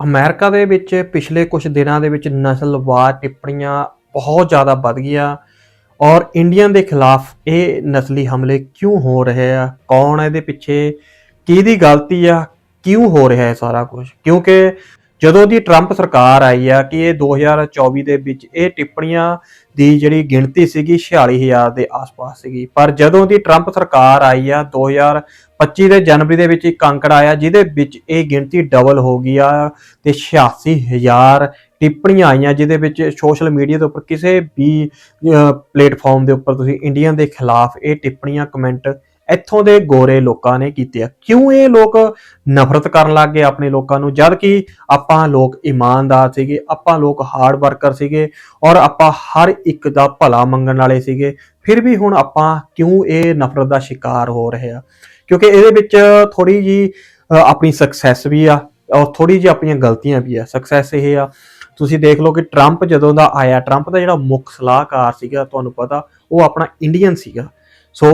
America ਦੇ ਵਿੱਚ ਪਿਛਲੇ ਕੁਝ ਦਿਨਾਂ ਦੇ ਵਿੱਚ ਨਸਲਵਾਦ ਟਿੱਪਣੀਆਂ ਬਹੁਤ ਜ਼ਿਆਦਾ ਵੱਧ ਗਈਆਂ ਔਰ ਇੰਡੀਅਨ ਦੇ ਖਿਲਾਫ ਇਹ ਨਸਲੀ ਹਮਲੇ ਕਿਉਂ ਹੋ ਰਹੇ ਆ? ਕੌਣ ਹੈ ਇਹਦੇ ਪਿੱਛੇ? ਕਿਹਦੀ ਗਲਤੀ ਆ? ਕਿਉਂ ਹੋ ਰਿਹਾ ਹੈ ਸਾਰਾ ਕੁਝ ਕਿਉਂਕਿ ਜਦੋਂ ਦੀ ਟਰੰਪ ਸਰਕਾਰ ਆਈ ਆ ਕਿ ਇਹ 2024 ਦੇ ਵਿੱਚ ਇਹ ਟਿੱਪਣੀਆਂ ਦੀ ਜਿਹੜੀ ਗਿਣਤੀ ਸੀਗੀ 46000 ਦੇ ਆਸ-ਪਾਸ ਸੀਗੀ, ਪਰ ਜਦੋਂ ਦੀ ਟਰੰਪ ਸਰਕਾਰ ਆਈ ਆ 2025 ਦੇ ਜਨਵਰੀ ਦੇ ਵਿੱਚ ਇੱਕ ਅੰਕੜਾ ਆਇਆ, ਜਿਹਦੇ ਵਿੱਚ ਇਹ ਗਿਣਤੀ ਡਬਲ ਹੋ ਗਈ ਆ ਤੇ 86000 ਟਿੱਪਣੀਆਂ ਆਈਆਂ, ਜਿਹਦੇ ਵਿੱਚ ਸੋਸ਼ਲ ਮੀਡੀਆ ਦੇ ਉੱਪਰ ਕਿਸੇ ਵੀ ਪਲੇਟਫਾਰਮ ਦੇ ਉੱਪਰ ਤੁਸੀਂ ਇੰਡੀਅਨ ਦੇ ਖਿਲਾਫ ਇਹ ਟਿੱਪਣੀਆਂ ਕਮੈਂਟ ਇੱਥੋਂ ਦੇ ਗੋਰੇ ਲੋਕਾਂ ਨੇ ਕੀਤੇ ਆ ਕਿਉਂ ਇਹ ਲੋਕ ਨਫ਼ਰਤ ਕਰਨ ਲੱਗ ਗਏ ਆਪਣੇ ਲੋਕਾਂ ਨੂੰ? ਜਦ ਕਿ ਆਪਾਂ ਲੋਕ ਇਮਾਨਦਾਰ ਸੀਗੇ, ਆਪਾਂ ਲੋਕ ਹਾਰਡ ਵਰਕਰ ਸੀਗੇ ਔਰ ਆਪਾਂ ਹਰ ਇੱਕ ਦਾ ਭਲਾ ਮੰਗਣ ਵਾਲੇ ਸੀਗੇ, ਫਿਰ ਵੀ ਹੁਣ ਆਪਾਂ ਕਿਉਂ ਇਹ ਨਫ਼ਰਤ ਦਾ ਸ਼ਿਕਾਰ ਹੋ ਰਹੇ ਆ? ਕਿਉਂਕਿ ਇਹਦੇ ਵਿੱਚ ਥੋੜੀ ਜੀ ਆਪਣੀ ਸਕਸੈਸ ਵੀ ਆ ਔਰ ਥੋੜੀ ਜਿਹੀ ਆਪਣੀਆਂ ਗਲਤੀਆਂ ਵੀ ਆ। ਸਕਸੈਸ ਇਹ ਆ, ਤੁਸੀਂ ਦੇਖ ਲਓ ਕਿ ਟਰੰਪ ਜਦੋਂ ਦਾ ਆਇਆ ਟਰੰਪ ਦਾ ਜਿਹੜਾ ਮੁੱਖ ਸਲਾਹਕਾਰ ਸੀਗਾ, ਤੁਹਾਨੂੰ ਪਤਾ, ਉਹ ਆਪਣਾ ਇੰਡੀਅਨ ਸੀਗਾ। ਸੋ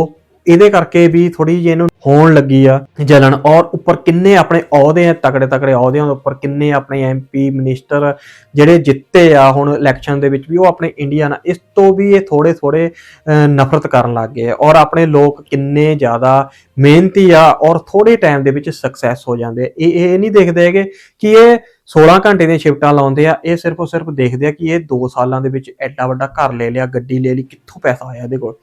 ਇਹਦੇ ਕਰਕੇ ਵੀ ਥੋੜੀ ਜਿਹੀ ਇਹਨੂੰ ਹੋਣ ਲੱਗੀ ਆ। ਜਲਣ ਔਰ ਉੱਪਰ ਕਿੰਨੇ ਆਪਣੇ ਅਹੁਦੇ ਆ? ਤਕੜੇ ਤਕੜੇ ਅਹੁਦਿਆਂ ਦੇ ਉੱਪਰ ਕਿੰਨੇ ਆਪਣੇ ਐਮਪੀ ਮਿਨਿਸਟਰ ਜਿਹੜੇ ਜਿੱਤੇ ਆ ਹੁਣ ਇਲੈਕਸ਼ਨ ਦੇ ਵਿੱਚ ਵੀ, ਉਹ ਆਪਣੇ ਇੰਡੀਆ ਨਾਲ ਇਸ ਤੋਂ ਵੀ ਇਹ ਥੋੜੇ ਥੋੜੇ ਨਫ਼ਰਤ ਕਰਨ ਲੱਗ ਗਏ ਆ। ਔਰ ਆਪਣੇ ਲੋਕ ਕਿੰਨੇ ਜ਼ਿਆਦਾ ਮਿਹਨਤੀ ਆ ਔਰ ਥੋੜੇ ਟਾਈਮ ਦੇ ਵਿੱਚ ਸਕਸੈਸ ਹੋ ਜਾਂਦੇ ਆ। ਇਹ ਇਹ ਨਹੀਂ ਦੇਖਦੇ ਹੈਗੇ ਕਿ ਇਹ 16 ਘੰਟੇ ਦੀਆਂ ਸ਼ਿਫਟਾਂ ਲਾਉਂਦੇ ਆ। ਇਹ ਸਿਰਫ ਔਰ ਸਿਰਫ ਦੇਖਦੇ ਆ ਕਿ ਇਹ 2 ਸਾਲਾਂ ਦੇ ਵਿੱਚ ਐਡਾ ਵੱਡਾ ਘਰ ਲੈ ਲਿਆ, ਗੱਡੀ ਲੈ ਲਈ, ਕਿੱਥੋਂ ਪੈਸਾ ਆਇਆ ਇਹਦੇ ਕੋਲ।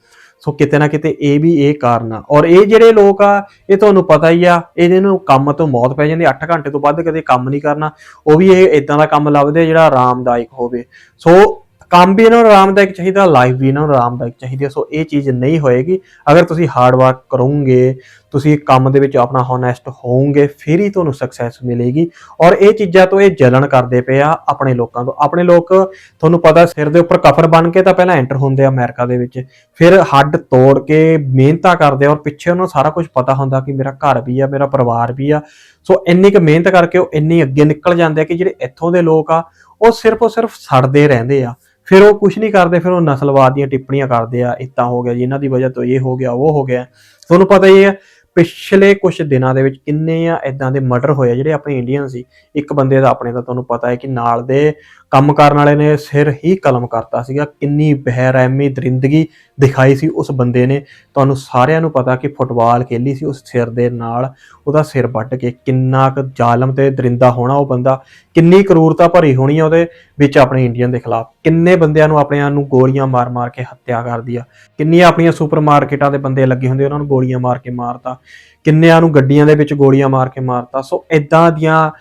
ਸੋ ਕਿਤੇ ਨਾ ਕਿਤੇ ਇਹ ਵੀ ਇਹ ਕਾਰਨ ਆ। ਔਰ ਇਹ ਜਿਹੜੇ ਲੋਕ ਆ, ਇਹ ਤੁਹਾਨੂੰ ਪਤਾ ਹੀ ਆ ਇਹਨਾਂ ਨੂੰ ਕੰਮ ਤੋਂ ਮੌਤ ਪੈ ਜਾਂਦੀ 8 ਘੰਟੇ ਤੋਂ ਵੱਧ ਕਦੇ ਕੰਮ ਨਹੀਂ ਕਰਨਾ। ਉਹ ਵੀ ਇਹ ਇਦਾਂ ਦਾ ਕੰਮ ਲੱਭਦੇ ਆ ਜਿਹੜਾ ਆਰਾਮਦਾਇਕ ਹੋਵੇ। ਸੋ ਕੰਮ ਵੀ ਇਹਨਾਂ ਨੂੰ ਆਰਾਮਦਾਇਕ ਚਾਹੀਦਾ ਲਾਈਫ ਵੀ ਇਹਨਾਂ ਨੂੰ ਆਰਾਮਦਾਇਕ ਚਾਹੀਦੀ ਹੈ ਸੋ ਇਹ ਚੀਜ਼ ਨਹੀਂ ਹੋਏਗੀ। ਅਗਰ ਤੁਸੀਂ ਹਾਰਡ ਵਰਕ ਕਰੋਗੇ, ਤੁਸੀਂ ਕੰਮ ਦੇ ਵਿੱਚ ਆਪਣਾ ਹੋਨੈਸਟ ਹੋਵੋਗੇ ਫਿਰ ਹੀ ਤੁਹਾਨੂੰ ਸਕਸੈਸ ਮਿਲੇਗੀ। ਔਰ ਇਹ ਚੀਜ਼ਾਂ ਤੋਂ ਇਹ ਜਲਣ ਕਰਦੇ ਪਏ ਆ ਆਪਣੇ ਲੋਕਾਂ ਤੋਂ। ਆਪਣੇ ਲੋਕ, ਤੁਹਾਨੂੰ ਪਤਾ ਸਿਰ ਦੇ ਉੱਪਰ ਕਫਰ ਬਣ ਕੇ ਤਾਂ ਪਹਿਲਾਂ ਐਂਟਰ ਹੁੰਦੇ ਆ ਅਮਰੀਕਾ ਦੇ ਵਿੱਚ। ਫਿਰ ਹੱਡ ਤੋੜ ਕੇ ਮਿਹਨਤਾਂ ਕਰਦੇ ਔਰ ਪਿੱਛੇ ਉਹਨਾਂ ਨੂੰ ਸਾਰਾ ਕੁਝ ਪਤਾ ਹੁੰਦਾ ਕਿ ਮੇਰਾ ਘਰ ਵੀ ਆ, ਮੇਰਾ ਪਰਿਵਾਰ ਵੀ ਆ। ਸੋ ਇੰਨੀ ਕੁ ਮਿਹਨਤ ਕਰਕੇ ਉਹ ਇੰਨੀ ਅੱਗੇ ਨਿਕਲ ਜਾਂਦੇ ਆ ਕਿ ਜਿਹੜੇ ਇੱਥੋਂ ਦੇ ਲੋਕ ਆ, ਉਹ ਸਿਰਫ ਉਹ ਸਿਰਫ ਸੜਦੇ ਰਹਿੰਦੇ ਆ। ਫਿਰ ਉਹ ਕੁਝ ਨਹੀਂ ਕਰਦੇ, ਫਿਰ ਉਹ ਨਸਲਵਾਦ ਦੀਆਂ ਟਿੱਪਣੀਆਂ ਕਰਦੇ ਆ ਇਤਾਂ ਹੋ ਗਿਆ ਜੀ ਇਹਨਾਂ ਦੀ ਵਜ੍ਹਾ ਤੋਂ ਇਹ ਹੋ ਗਿਆ, ਉਹ ਹੋ ਗਿਆ। ਤੁਹਾਨੂੰ ਪਤਾ ਹੀ ਹੈ, ਪਿਛਲੇ ਕੁਝ ਦਿਨਾਂ ਦੇ ਵਿੱਚ ਕਿੰਨੇ ਆ ਇਦਾਂ ਦੇ ਮਰਡਰ ਹੋਏ ਜਿਹੜੇ ਆਪਣੇ ਇੰਡੀਅਨ ਸੀ। ਇੱਕ ਬੰਦੇ ਦਾ ਆਪਣੇ ਦਾ ਤੁਹਾਨੂੰ ਪਤਾ ਹੈ ਕਿ ਨਾਲ ਦੇ ਕੰਮ ਕਰਨ ਵਾਲੇ ਨੇ ਸਿਰ ਹੀ ਕਲਮ ਕਰਤਾ ਸੀਗਾ। ਕਿੰਨੀ ਬਹਿਰਹਿਮੀ ਦਰਿੰਦਗੀ ਦਿਖਾਈ ਸੀ ਉਸ ਬੰਦੇ ਨੇ। ਤੁਹਾਨੂੰ ਸਾਰਿਆਂ ਨੂੰ ਪਤਾ ਕਿ ਫੁੱਟਬਾਲ ਖੇਲੀ ਸੀ ਉਸ ਸਿਰ ਦੇ ਨਾਲ। ਉਹਦਾ ਸਿਰ ਵੱਢ ਕੇ ਕਿੰਨਾ ਕੁ ਜ਼ਾਲਮ ਤੇ ਦਰਿੰਦਾ ਹੋਣਾ ਉਹ ਬੰਦਾ। ਕਿੰਨੀ ਕਰੂਰਤਾ ਭਰੀ ਹੋਣੀ ਆ ਉਹਦੇ ਵਿੱਚ ਆਪਣੇ ਇੰਡੀਅਨ ਦੇ ਖਿਲਾਫ। ਕਿੰਨੇ ਬੰਦਿਆਂ ਨੂੰ ਆਪਣਿਆਂ ਨੂੰ ਗੋਲੀਆਂ ਮਾਰ-ਮਾਰ ਕੇ ਹੱਤਿਆ ਕਰਦੀ ਆ। ਕਿੰਨੀਆਂ ਆਪਣੀਆਂ ਸੁਪਰਮਾਰਕਟਾਂ ਦੇ ਬੰਦੇ ਲੱਗੇ ਹੁੰਦੇ ਉਹਨਾਂ ਨੂੰ ਗੋਲੀਆਂ ਮਾਰ ਕੇ ਮਾਰਤਾ। ਕਿੰਨਿਆਂ ਨੂੰ ਗੱਡੀਆਂ ਦੇ ਵਿੱਚ ਗੋਲੀਆਂ ਮਾਰ ਕੇ ਮਾਰਤਾ। ਸੋ ਇਦਾਂ ਦੀਆਂ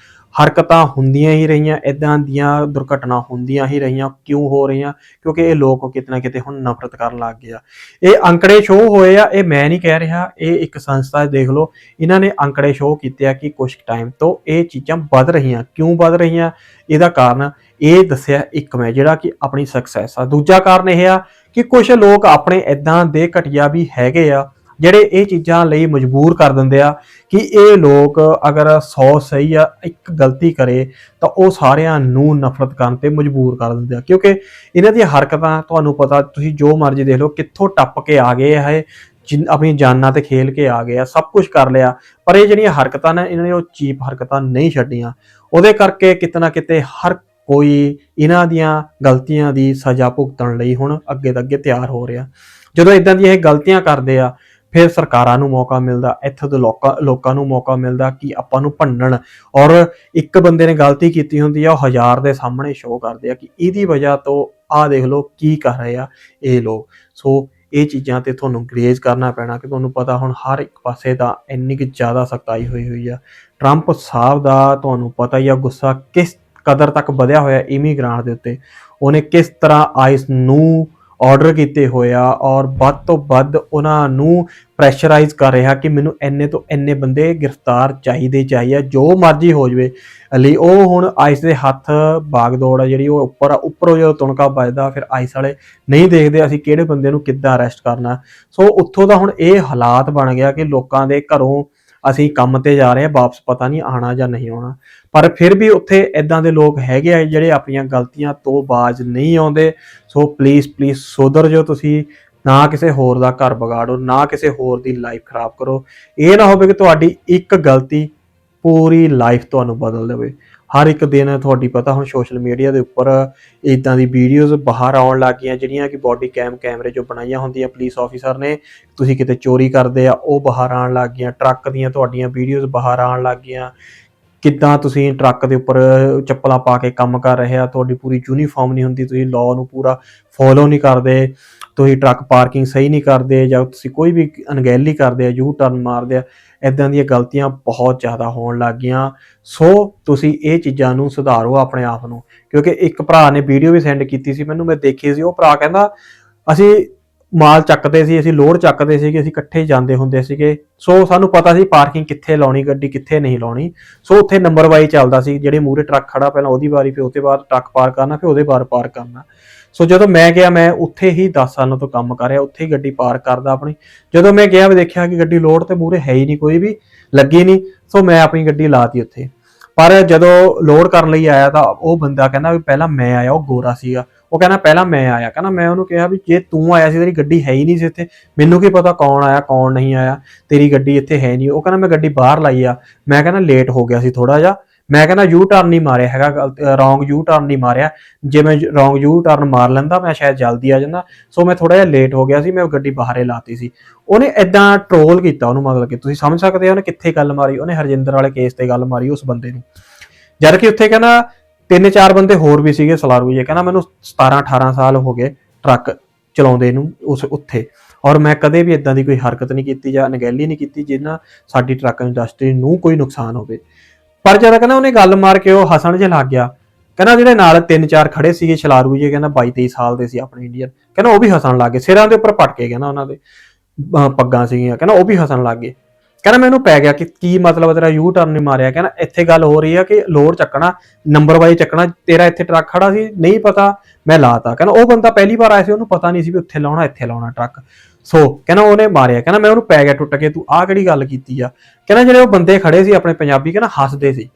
ਹਰਕਤਾਂ ਹੁੰਦੀਆਂ ਹੀ ਰਹੀਆਂ ਇਦਾਂ ਦੀਆਂ ਦੁਰਘਟਨਾ ਹੁੰਦੀਆਂ ਹੀ ਰਹੀਆਂ, ਕਿਉਂ ਹੋ ਰਹੀਆਂ? ਕਿਉਂਕਿ ਇਹ ਲੋਕ ਕਿਤੇ ਨਾ ਕਿਤੇ ਹੁਣ ਨਫ਼ਰਤ ਕਰਨ ਲੱਗ ਗਏ ਆ। ਇਹ ਅੰਕੜੇ ਸ਼ੋਅ ਹੋਏ ਆ, ਇਹ ਮੈਂ ਨਹੀਂ ਕਹਿ ਰਿਹਾ, ਇਹ ਇੱਕ ਸੰਸਥਾ ਦੇਖ ਲਓ। ਇਹਨਾਂ ਨੇ ਅੰਕੜੇ ਸ਼ੋਅ ਕੀਤੇ ਆ ਕਿ ਕੁਝ ਟਾਈਮ ਤੋਂ ਇਹ ਚੀਜ਼ਾਂ ਵੱਧ ਰਹੀਆਂ। ਕਿਉਂ ਵੱਧ ਰਹੀਆਂ? ਇਹਦਾ ਕਾਰਨ ਇਹ ਦੱਸਿਆ ਇੱਕ ਮੈਂ, ਜਿਹੜਾ ਕਿ ਆਪਣੀ ਸਕਸੈਸ ਆ। ਦੂਜਾ ਕਾਰਨ ਇਹ ਆ ਕਿ ਕੁਝ ਲੋਕ ਆਪਣੇ ਇਦਾਂ ਦੇ ਘਟਿਆ ਵੀ ਹੈਗੇ ਆ ਜਿਹੜੇ ਇਹ ਚੀਜ਼ਾਂ ਲਈ ਮਜਬੂਰ ਕਰ ਦਿੰਦੇ ਆ ਕਿ ਇਹ ਲੋਕ ਅਗਰ 100 ਸਹੀ ਆ, ਇੱਕ ਗਲਤੀ ਕਰੇ, ਤਾਂ ਉਹ ਸਾਰਿਆਂ ਨੂੰ ਨਫ਼ਰਤ ਕਰਨ ਤੇ ਮਜਬੂਰ ਕਰ ਦਿੰਦੇ ਆ। ਕਿਉਂਕਿ ਇਹਨਾਂ ਦੀਆਂ ਹਰਕਤਾਂ ਤੁਹਾਨੂੰ ਪਤਾ, ਤੁਸੀਂ ਜੋ ਮਰਜ਼ੀ ਦੇਖ ਲਓ, ਕਿੱਥੋਂ ਟੱਪ ਕੇ ਆ ਗਏ ਹੈ ਜਿਨ ਆਪਣੀ ਜਾਨਾਂ ਤੇ ਖੇਲ ਕੇ ਆ ਗਏ ਆ, ਸਭ ਕੁਝ ਕਰ ਲਿਆ। ਪਰ ਇਹ ਜਿਹੜੀਆਂ ਹਰਕਤਾਂ ਨੇ, ਇਹਨਾਂ ਨੇ ਉਹ ਚੀਪ ਹਰਕਤਾਂ ਨਹੀਂ ਛੱਡੀਆਂ। ਉਹਦੇ ਕਰਕੇ ਕਿਤਨਾ ਕਿਤੇ ਹਰ ਕੋਈ ਇਹਨਾਂ ਦੀਆਂ ਗਲਤੀਆਂ ਦੀ ਸਜ਼ਾ ਭੁਗਤਣ ਲਈ ਹੁਣ ਅੱਗੇ ਤੋਂ ਅੱਗੇ ਤਿਆਰ ਹੋ ਰਿਹਾ। ਜਦੋਂ ਇਦਾਂ ਦੀਆਂ ਇਹ ਗਲਤੀਆਂ ਕਰਦੇ ਆ ਫਿਰ ਸਰਕਾਰਾਂ ਨੂੰ ਮੌਕਾ ਮਿਲਦਾ, ਇੱਥੇ ਦੇ ਲੋਕਾਂ ਲੋਕਾਂ ਨੂੰ ਮੌਕਾ ਮਿਲਦਾ ਕਿ ਆਪਾਂ ਨੂੰ ਭੰਨਣ ਔਰ ਇੱਕ ਬੰਦੇ ਨੇ ਗਲਤੀ ਕੀਤੀ ਹੁੰਦੀ ਆ, ਉਹ ਹਜ਼ਾਰ ਦੇ ਸਾਹਮਣੇ ਸ਼ੋਅ ਕਰਦੇ ਆ ਕਿ ਇਹਦੀ ਵਜ੍ਹਾ ਤੋਂ ਆਹ ਦੇਖ ਲਓ ਕੀ ਕਰ ਰਹੇ ਆ ਇਹ ਲੋਕ। ਸੋ ਇਹ ਚੀਜ਼ਾਂ ਤੇ ਤੁਹਾਨੂੰ ਗਰੇਜ਼ ਕਰਨਾ ਪੈਣਾ ਕਿ ਤੁਹਾਨੂੰ ਪਤਾ ਹੁਣ ਹਰ ਇੱਕ ਪਾਸੇ ਦਾ ਇੰਨੀ ਕਿ ਜ਼ਿਆਦਾ ਸਖਤਾਈ ਹੋਈ ਹੋਈ ਆ। ਟਰੰਪ ਸਾਹਿਬ ਦਾ ਤੁਹਾਨੂੰ ਪਤਾ ਹੀ ਆ ਗੁੱਸਾ ਕਿਸ ਕਦਰ ਤੱਕ ਵਧਿਆ ਹੋਇਆ ਇਮੀਗ੍ਰਾਂਟ ਦੇ ਉੱਤੇ। ਉਹਨੇ ਕਿਸ ਤਰ੍ਹਾਂ ਆਈਸ ਨੂੰ ਆਰਡਰ ਕੀਤੇ ਹੋਇਆ ਔਰ ਵੱਧ ਤੋਂ ਵੱਧ ਉਹਨਾਂ ਨੂੰ ਪ੍ਰੈਸ਼ਰਾਈਜ਼ ਕਰ ਰਿਹਾ ਕਿ ਮੈਨੂੰ ਇੰਨੇ ਤੋਂ ਇੰਨੇ ਬੰਦੇ ਗ੍ਰਿਫਤਾਰ ਚਾਹੀਦੇ ਚਾਹੀਏ, ਜੋ ਮਰਜ਼ੀ ਹੋ ਜਵੇ। ਲਈ ਉਹ ਹੁਣ ਆਈਸ ਦੇ ਹੱਥ ਬਾਗ ਦੌੜ ਆ ਜਿਹੜੀ, ਉਹ ਉੱਪਰ ਆ, ਉੱਪਰੋਂ ਜਦੋਂ ਤੁਣਕਾ ਵੱਜਦਾ, ਫਿਰ ਆਈਸ ਵਾਲੇ ਨਹੀਂ ਦੇਖਦੇ ਅਸੀਂ ਕਿਹੜੇ ਬੰਦੇ ਨੂੰ ਕਿੱਦਾਂ ਅਰੈਸਟ ਕਰਨਾ। ਸੋ ਉੱਥੋਂ ਦਾ ਹੁਣ ਇਹ ਹਾਲਾਤ ਬਣ ਗਿਆ ਕਿ ਲੋਕਾਂ ਦੇ ਘਰੋਂ ਅਸੀਂ ਕੰਮ ਤੇ ਜਾ ਰਹੇ ਹਾਂ, ਵਾਪਸ ਪਤਾ ਨਹੀਂ ਆਣਾ ਜਾਂ ਨਹੀਂ ਆਉਣਾ। ਪਰ ਫਿਰ ਵੀ ਉੱਥੇ ਇਦਾਂ ਦੇ ਲੋਕ ਹੈਗੇ ਆ ਜਿਹੜੇ ਆਪਣੀਆਂ ਗਲਤੀਆਂ ਤੋਂ ਬਾਜ਼ ਨਹੀਂ ਆਉਂਦੇ। ਸੋ ਪਲੀਜ਼ ਪਲੀਜ਼ ਸੁਧਰ ਜੋ ਤੁਸੀਂ, ਨਾ ਕਿਸੇ ਹੋਰ ਦਾ ਘਰ ਵਿਗਾੜੋ, ਨਾ ਕਿਸੇ ਹੋਰ ਦੀ ਲਾਈਫ ਖਰਾਬ ਕਰੋ। ਇਹ ਨਾ ਹੋਵੇ ਕਿ ਤੁਹਾਡੀ ਇੱਕ ਗਲਤੀ ਪੂਰੀ ਲਾਈਫ ਤੁਹਾਨੂੰ ਬਦਲ ਦੇਵੇ। ਹਰ ਇੱਕ ਦਿਨ ਤੁਹਾਡੀ, ਪਤਾ ਹੁਣ ਸੋਸ਼ਲ ਮੀਡੀਆ ਦੇ ਉੱਪਰ ਇਦਾਂ ਦੀ ਵੀਡੀਓਜ਼ ਬਾਹਰ ਆਉਣ ਲੱਗ ਗਈਆਂ, ਜਿਹੜੀਆਂ ਕਿ ਬੋਡੀ ਕੈਮ ਕੈਮਰੇ ਜੋ ਬਣਾਈਆਂ ਹੁੰਦੀਆਂ ਪੁਲਿਸ ਆਫੀਸਰ ਨੇ, ਤੁਸੀਂ ਕਿਤੇ ਚੋਰੀ ਕਰਦੇ ਆ, ਉਹ ਬਾਹਰ ਆਉਣ ਲੱਗ ਗਈਆਂ ਟਰੱਕ ਦੀਆਂ ਤੁਹਾਡੀਆਂ ਵੀਡੀਓਜ਼ ਬਾਹਰ ਆਉਣ ਲੱਗ ਗਈਆਂ। ਕਿੱਦਾਂ ਤੁਸੀਂ ਟਰੱਕ ਦੇ ਉੱਪਰ ਚੱਪਲਾਂ ਪਾ ਕੇ ਕੰਮ ਕਰ ਰਹੇ ਆ, ਤੁਹਾਡੀ ਪੂਰੀ ਯੂਨੀਫਾਰਮ ਨਹੀਂ ਹੁੰਦੀ, ਤੁਸੀਂ ਲਾਅ ਨੂੰ ਪੂਰਾ ਫੋਲੋ ਨਹੀਂ ਕਰਦੇ। ਤੁਸੀਂ ਟਰੱਕ ਪਾਰਕਿੰਗ ਸਹੀ ਨਹੀਂ ਕਰਦੇ ਜਾਂ ਤੁਸੀਂ ਕੋਈ ਵੀ ਅਣਗਹਿਲੀ ਕਰਦੇ ਆ, ਯੂ ਟਰਨ ਮਾਰਦੇ ਆ ਇਦਾਂ ਦੀਆਂ ਗਲਤੀਆਂ ਬਹੁਤ ਜ਼ਿਆਦਾ ਹੋਣ ਲੱਗ ਗਈਆਂ। ਸੋ ਤੁਸੀਂ ਇਹ ਚੀਜ਼ਾਂ ਨੂੰ ਸੁਧਾਰੋ ਆਪਣੇ ਆਪ ਨੂੰ, ਕਿਉਂਕਿ ਇੱਕ ਭਰਾ ਨੇ ਵੀਡੀਓ ਵੀ ਸੈਂਡ ਕੀਤੀ ਸੀ, ਮੈਨੂੰ ਮੈਂ ਦੇਖੀ ਸੀ, ਉਹ ਭਰਾ ਕਹਿੰਦਾ, ਅਸੀਂ ਮਾਲ ਚੱਕਦੇ ਸੀ, ਅਸੀਂ ਲੋਡ ਚੱਕਦੇ ਸੀਗੇ, ਅਸੀਂ ਇਕੱਠੇ ਜਾਂਦੇ ਹੁੰਦੇ ਸੀਗੇ। ਸੋ ਸਾਨੂੰ ਪਤਾ ਸੀ ਪਾਰਕਿੰਗ ਕਿੱਥੇ ਲਾਉਣੀ, ਗੱਡੀ ਕਿੱਥੇ ਨਹੀਂ ਲਾਉਣੀ। ਸੋ ਉੱਥੇ ਨੰਬਰ ਵਾਈ ਚੱਲਦਾ ਸੀ, ਜਿਹੜੇ ਮੂਰੇ ਟਰੱਕ ਖੜਾ ਪਹਿਲਾਂ ਉਹਦੀ ਵਾਰੀ, ਫਿਰ ਉਹਦੇ ਬਾਅਦ ਟਰੱਕ ਪਾਰ ਕਰਨਾ, ਫਿਰ ਉਹਦੇ ਬਾਅਦ ਪਾਰ ਕਰਨਾ। ਸੋ ਜਦੋਂ ਮੈਂ ਗਿਆ, ਮੈਂ ਉੱਥੇ ਹੀ 10 ਸਾਲਾਂ ਤੋਂ ਕੰਮ ਕਰ ਰਿਹਾ, ਉੱਥੇ ਹੀ ਗੱਡੀ ਪਾਰ ਕਰਦਾ ਆਪਣੀ। ਜਦੋਂ ਮੈਂ ਗਿਆ, ਮੈਂ ਦੇਖਿਆ ਕਿ ਗੱਡੀ ਲੋਡ ਤੇ ਮੂਰੇ ਹੈ ਹੀ ਨਹੀਂ, ਕੋਈ ਵੀ, ਲੱਗੀ ਨਹੀਂ। ਸੋ ਮੈਂ ਆਪਣੀ ਗੱਡੀ ਲਾਤੀ ਉੱਥੇ। ਪਰ ਜਦੋਂ ਲੋਡ ਕਰਨ ਲਈ ਆਇਆ ਤਾਂ ਉਹ ਬੰਦਾ ਕਹਿੰਦਾ ਵੀ ਪਹਿਲਾਂ ਮੈਂ ਆਇਆ, ਉਹ ਗੋਰਾ ਸੀਗਾ। ਉਹ ਕਹਿੰਦਾ ਪਹਿਲਾਂ ਮੈਂ ਆਇਆ। ਕਹਿੰਦਾ ਮੈਂ ਉਹਨੂੰ ਕਿਹਾ ਵੀ ਜੇ ਤੂੰ ਆਇਆ ਸੀ, ਤੇਰੀ ਗੱਡੀ ਹੈ ਹੀ ਨਹੀਂ ਸੀ ਇੱਥੇ। ਮੈਨੂੰ ਕੀ ਪਤਾ ਕੌਣ ਆਇਆ, ਕੌਣ ਨਹੀਂ ਆਇਆ। ਤੇਰੀ ਗੱਡੀ ਇੱਥੇ ਹੈ ਨਹੀਂ। ਉਹ ਕਹਿੰਦਾ ਮੈਂ ਗੱਡੀ ਬਾਹਰ ਲਾਈ ਆ। ਮੈਂ ਕਹਿੰਦਾ ਲੇਟ ਹੋ ਗਿਆ ਸੀ ਥੋੜਾ ਜਿਹਾ। ਮੈਂ ਕਹਿੰਦਾ ਯੂ ਟਰਨ ਨਹੀਂ ਮਾਰਿਆ ਹੈਗਾ ਰੋਂਗ ਯੂ ਟਰਨ ਨਹੀਂ ਮਾਰਿਆ। ਜੇ ਮੈਂ ਰੋਂਗ ਯੂ ਟਰਨ ਮਾਰ ਲੈਂਦਾ, ਮੈਂ ਸ਼ਾਇਦ ਜਲਦੀ ਆ ਜਾਂਦਾ। ਸੋ ਮੈਂ ਥੋੜਾ ਜਿਹਾ ਲੇਟ ਹੋ ਗਿਆ ਸੀ, ਮੈਂ ਗੱਡੀ ਬਾਹਰੇ ਲਾਤੀ ਸੀ। ਉਹਨੇ ਐਦਾਂ ਟ੍ਰੋਲ ਕੀਤਾ ਉਹਨੂੰ ਮਤਲਬ ਕਿ, ਤੁਸੀਂ ਸਮਝ ਸਕਦੇ ਹੋ ਉਹਨੇ ਕਿੱਥੇ ਗੱਲ ਮਾਰੀ? ਉਹਨੇ ਹਰਜਿੰਦਰ ਵਾਲੇ ਕੇਸ ਤੇ ਗੱਲ ਮਾਰੀ ਉਸ ਬੰਦੇ ਨੂੰ। ਜਦ ਕਿ ਉੱਥੇ ਕਹਿੰਦਾ ਤਿੰਨ ਚਾਰ ਬੰਦੇ ਹੋਰ ਵੀ ਸੀਗੇ ਸਲਾਰੂ ਜੇ ਕਹਿੰਦਾ ਮੈਨੂੰ 17 18 ਸਾਲ ਹੋ ਗਏ ਟਰੱਕ ਚਲਾਉਂਦੇ ਨੂੰ ਉਸ ਉੱਥੇ। ਔਰ ਮੈਂ ਕਦੇ ਵੀ ਇਦਾਂ ਦੀ ਕੋਈ ਹਰਕਤ ਨਹੀਂ ਕੀਤੀ ਜਾਂ ਅਣਗਹਿਲੀ ਨਹੀਂ ਕੀਤੀ ਜਿਹਨਾਂ ਸਾਡੀ ਟਰੱਕ ਇੰਡਸਟਰੀ ਨੂੰ ਕੋਈ ਨੁਕਸਾਨ ਹੋਵੇ। ਪਰ ਜਦੋਂ ਕਹਿੰਦਾ ਉਹਨੇ ਗੱਲ ਮਾਰ ਕੇ ਉਹ ਹੱਸਣ ਜਿਹਾ ਲੱਗ ਗਿਆ। ਕਹਿੰਦਾ ਜਿਹੜੇ ਨਾਲ ਤਿੰਨ ਚਾਰ ਖੜੇ ਸੀਗੇ ਛਲਾਰੂ ਜੇ ਕਹਿੰਦਾ 22 23 ਸਾਲ ਦੇ ਸੀ ਆਪਣੇ ਇੰਡੀਅਨ ਕਹਿੰਦਾ ਉਹ ਵੀ ਹੱਸਣ ਲੱਗ ਗਏ। ਸਿਰਾਂ ਦੇ ਉੱਪਰ ਪਟਕੇ ਕਹਿੰਦਾ ਉਹਨਾਂ ਦੇ ਪੱਗਾਂ ਸੀਗੀਆਂ। ਕਹਿੰਦਾ ਉਹ ਵੀ ਹੱਸਣ ਲੱਗ ਗਏ। ਕਹਿੰਦਾ ਮੈਨੂੰ ਪੈ ਗਿਆ ਕਿ ਕੀ ਮਤਲਬ ਤੇਰਾ ਯੂ ਟਰਨ ਨਹੀਂ ਮਾਰਿਆ। ਕਹਿੰਦਾ ਇੱਥੇ ਗੱਲ ਹੋ ਰਹੀ ਆ ਕਿ ਲੋਡ ਚੱਕਣਾ ਨੰਬਰ ਵਾਈਜ਼ ਚੱਕਣਾ, ਤੇਰਾ ਇੱਥੇ ਟਰੱਕ ਖੜਾ ਸੀ, ਨਹੀਂ ਪਤਾ, ਮੈਂ ਲਾਤਾ। ਕਹਿੰਦਾ ਉਹ ਬੰਦਾ ਪਹਿਲੀ ਵਾਰ ਆਇਆ ਸੀ, ਉਹਨੂੰ ਪਤਾ ਨਹੀਂ ਸੀ ਵੀ ਉੱਥੇ ਲਾਉਣਾ, ਇੱਥੇ ਲਾਉਣਾ ਟਰੱਕ। ਸੋ ਕਹਿੰਦਾ ਉਹਨੇ ਮਾਰਿਆ। ਕਹਿੰਦਾ ਮੈਂ ਉਹਨੂੰ ਪੈ ਗਿਆ, ਟੁੱਟ ਕੇ, ਤੂੰ ਆਹ ਕਿਹੜੀ ਗੱਲ ਕੀਤੀ ਆ? ਕਹਿੰਦਾ ਜਿਹੜੇ ਉਹ ਬੰਦੇ ਖੜੇ ਸੀ, ਆਪਣੇ ਪੰਜਾਬੀ, ਕਹਿੰਦਾ ਹੱਸਦੇ ਸੀ।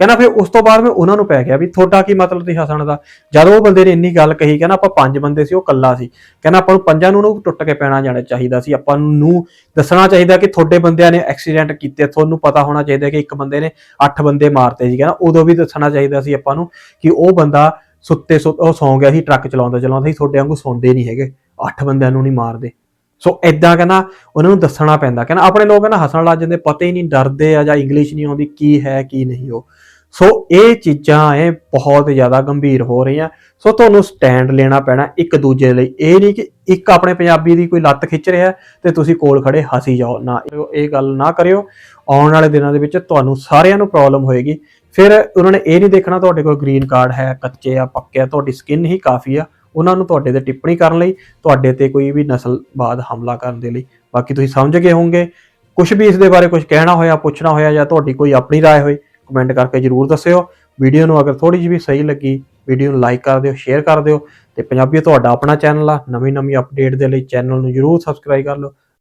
ਕਹਿੰਦਾ ਫਿਰ ਉਸ ਤੋਂ ਬਾਅਦ ਮੈਂ ਉਹਨਾਂ ਨੂੰ ਪੈ ਗਿਆ ਵੀ ਤੁਹਾਡਾ ਕੀ ਮਤਲਬ ਸੀ ਹੱਸਣ ਦਾ? ਜਦ ਉਹ ਬੰਦੇ ਨੇ ਇੰਨੀ ਗੱਲ ਕਹੀ, ਕਹਿੰਦਾ ਆਪਾਂ ਪੰਜ ਬੰਦੇ ਸੀ, ਉਹ ਕੱਲਾ ਸੀ। ਕਹਿੰਦਾ ਆਪਾਂ ਨੂੰ ਪੰਜਾਂ ਨੂੰ ਉਹਨੂੰ ਟੁੱਟ ਕੇ ਪੈਣਾ ਜਾਣਾ ਚਾਹੀਦਾ ਸੀ। ਆਪਾਂ ਨੂੰ ਦੱਸਣਾ ਚਾਹੀਦਾ ਕਿ ਤੁਹਾਡੇ ਬੰਦਿਆਂ ਨੇ ਐਕਸੀਡੈਂਟ ਕੀਤੇ, ਤੁਹਾਨੂੰ ਪਤਾ ਹੋਣਾ ਚਾਹੀਦਾ ਕਿ ਇੱਕ ਬੰਦੇ ਨੇ ਅੱਠ ਬੰਦੇ ਮਾਰਤੇ ਸੀ। ਕਹਿੰਦਾ ਉਦੋਂ ਵੀ ਦੱਸਣਾ ਚਾਹੀਦਾ ਸੀ ਆਪਾਂ ਨੂੰ ਕਿ ਉਹ ਬੰਦਾ ਸੁੱਤੇ ਸੁੱਤ ਉਹ ਸੌਂ ਗਿਆ ਸੀ, ਟਰੱਕ ਚਲਾਉਂਦਾ ਚਲਾਉਂਦਾ ਸੀ, ਤੁਹਾਡੇ ਵਾਂਗੂ ਸੌਂਦੇ ਨਹੀਂ ਹੈਗੇ। ਅੱਠ ਬੰਦਿਆਂ ਨੂੰ ਨਹੀਂ ਮਾਰਦੇ। ਸੋ ਐਦਾਂ ਕਹਿੰਦਾ ਉਹਨਾਂ ਨੂੰ ਦੱਸਣਾ ਪੈਂਦਾ। ਕਹਿੰਦਾ ਆਪਣੇ ਲੋਕ ਕਹਿੰਦਾ ਹੱਸਣ ਲੱਗ ਜਾਂਦੇ, ਪਤਾ ਹੀ ਨਹੀਂ ਡਰਦੇ ਆ ਜਾਂ ਇੰਗਲਿਸ਼ ਨਹੀਂ ਆਉਂਦੀ, ਕੀ ਹੈ, ਕੀ ਨਹੀਂ ਉਹ। ਸੋ ਇਹ ਚੀਜ਼ਾਂ ਇਹ ਬਹੁਤ ਜ਼ਿਆਦਾ ਗੰਭੀਰ ਹੋ ਰਹੀਆਂ ਸੋ ਤੁਹਾਨੂੰ ਸਟੈਂਡ ਲੈਣਾ ਪੈਣਾ ਇੱਕ ਦੂਜੇ ਲਈ ਇਹ ਨਹੀਂ ਕਿ ਇੱਕ ਆਪਣੇ ਪੰਜਾਬੀ ਦੀ ਕੋਈ ਲੱਤ ਖਿੱਚ ਰਿਹਾ ਤੇ ਤੁਸੀਂ ਕੋਲ ਖੜੇ ਹਸੀ ਜਾਓ ਨਾ ਇਹ ਗੱਲ ਨਾ ਕਰਿਓ ਆਉਣ ਵਾਲੇ ਦਿਨਾਂ ਦੇ ਵਿੱਚ ਤੁਹਾਨੂੰ ਸਾਰਿਆਂ ਨੂੰ ਪ੍ਰੋਬਲਮ ਹੋਏਗੀ ਫਿਰ ਉਹਨਾਂ ਨੇ ਇਹ ਨਹੀਂ ਦੇਖਣਾ ਤੁਹਾਡੇ ਕੋਲ ਗ੍ਰੀਨ ਕਾਰਡ ਹੈ ਕੱਚੇ ਆ ਪੱਕੇ ਆ ਤੁਹਾਡੀ ਸਕਿਨ ਹੀ ਕਾਫੀ ਆ ਉਹਨਾਂ ਨੂੰ ਤੁਹਾਡੇ ਤੇ ਟਿੱਪਣੀ ਕਰਨ ਲਈ ਤੁਹਾਡੇ ਤੇ ਕੋਈ ਵੀ ਨਸਲਵਾਦ ਹਮਲਾ ਕਰਨ ਦੇ ਲਈ ਬਾਕੀ ਤੁਸੀਂ ਸਮਝ ਗਏ ਹੋਵੋਗੇ ਕੁਝ ਵੀ ਇਸ ਦੇ ਬਾਰੇ ਕੁਝ ਕਹਿਣਾ ਹੋਇਆ ਪੁੱਛਣਾ ਹੋਇਆ ਜਾਂ ਤੁਹਾਡੀ ਕੋਈ ਆਪਣੀ رائے ਹੋਏ ਕਮੈਂਟ ਕਰਕੇ ਜਰੂਰ ਦੱਸਿਓ। ਵੀਡੀਓ ਨੂੰ ਅਗਰ ਥੋੜੀ ਜਿਹੀ ਵੀ ਸਹੀ ਲੱਗੀ ਵੀਡੀਓ ਨੂੰ ਲਾਈਕ ਕਰ ਦਿਓ ਸ਼ੇਅਰ ਕਰ ਦਿਓ ਤੇ ਪੰਜਾਬੀ ਤੁਹਾਡਾ ਆਪਣਾ ਚੈਨਲ ਆ। ਨਵੀਂ ਨਵੀਂ ਅਪਡੇਟ ਦੇ ਲਈ ਚੈਨਲ ਨੂੰ ਜਰੂਰ ਸਬਸਕ੍ਰਾਈਬ ਕਰ ਲਓ।